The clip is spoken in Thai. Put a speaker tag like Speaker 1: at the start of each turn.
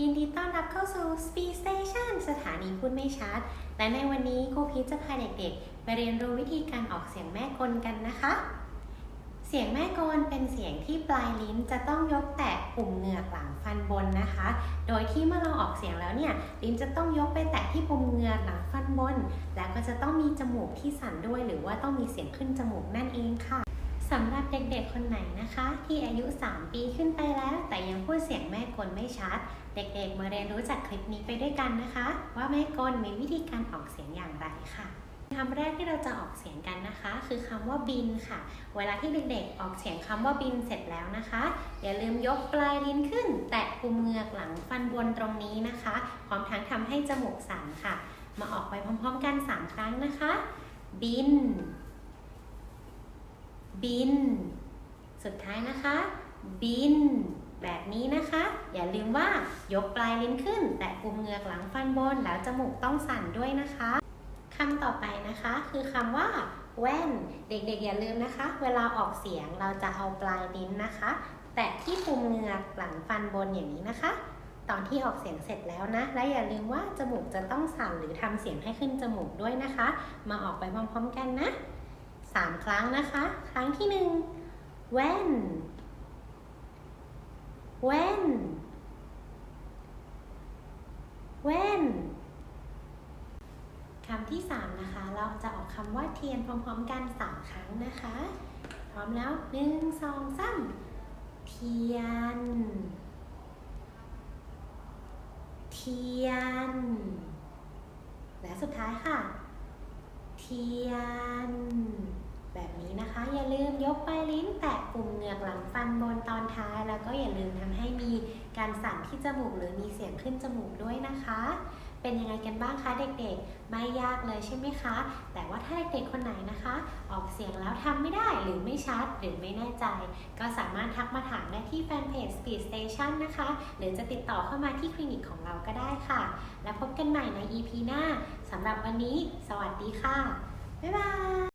Speaker 1: ยินดีต้อนรับเข้าสู่ Speed Station สถานีพูดไม่ชัด และในวันนี้ครูพีชจะพาเด็กๆ ไปเรียนรู้วิธีการออกเสียงแม่กลกันนะคะ เสียงแม่กลเป็นเสียงที่ปลายลิ้นจะต้องยกแตะปุ่มเหงือกหลังฟันบนนะคะ โดยที่เมื่อเราออกเสียงแล้วเนี่ย ลิ้นจะต้องยกไปแตะที่ปุ่มเหงือกหลังฟันบน แล้วก็จะต้องมีจมูกที่สั่นด้วย หรือว่าต้องมีเสียงขึ้นจมูกนั่นเองค่ะ สำหรับเด็กๆคนไหนนะคะ ที่อายุ 3 ปีขึ้นไปแล้ว แต่ยังพูดเสียงแม่กลไม่ชัด เด็กๆมาเรียนรู้จากคลิปนี้ไปด้วยกันนะคะ ว่าแม่กลมีวิธีการออกเสียงอย่างไรค่ะคำแรกที่เราจะออกเสียงกันนะคะ คือคำว่าบินค่ะ เวลาที่เด็กๆออกเสียงคำว่าบินเสร็จแล้วนะคะ อย่าลืมยกปลายลิ้นขึ้น แตะปุ่มเหงือกหลังฟันบนตรงนี้นะคะ พร้อมทั้งทำให้จมูกสั่นค่ะ มาออกไปพร้อมๆกัน 3 ครั้งนะคะ บิน บิน สุดท้ายนะคะ บิน แบบนี้นะคะ อย่าลืมว่ายกปลายลิ้นขึ้น แตะปุ่มเหงือกหลังฟันบนแล้วจมูกต้องสั่นด้วยนะคะคำต่อไปนะคะ คือคำว่าแว่น เด็กๆอย่าลืมนะคะ เวลาออกเสียงเราจะเอาปลายลิ้นนะคะ แตะที่ปุ่มเหงือกหลังฟันบนอย่างนี้นะคะ ตอนที่ออกเสียงเสร็จแล้วนะ และอย่าลืมว่าจมูกจะต้องสั่นหรือทำเสียงให้ขึ้นจมูกด้วยนะคะ มาออกไปพร้อมๆกันนะ สามครั้งนะคะ ครั้งที่หนึ่งแว่นแว่นแว่นคำที่สามนะคะ เราจะออกคำว่าเทียนพร้อมๆกันสามครั้งนะคะ พร้อมแล้วหนึ่งสองสามเทียน เทียน และสุดท้ายค่ะ เทียน นี้นะคะ อย่าลืมยกปลายลิ้นแตะปุ่มเหงือกหลังฟันบนตอนท้าย แล้วก็อย่าลืมทำให้มีการสั่นที่จมูกหรือมีเสียงขึ้นจมูกด้วยนะคะ เป็นยังไงกันบ้างคะเด็กๆ ไม่ยากเลยใช่ไหมคะ แต่ว่าถ้าเด็กๆคนไหนนะคะ ออกเสียงแล้วทำไม่ได้หรือไม่ชัดหรือไม่แน่ใจ ก็สามารถทักมาถามได้ที่แฟนเพจ Speed Station นะคะ หรือจะติดต่อเข้ามาที่คลินิกของเราก็ได้ค่ะ แล้วพบกันใหม่ใน EP หน้าสำหรับวันนี้ สวัสดีค่ะบ๊ายบาย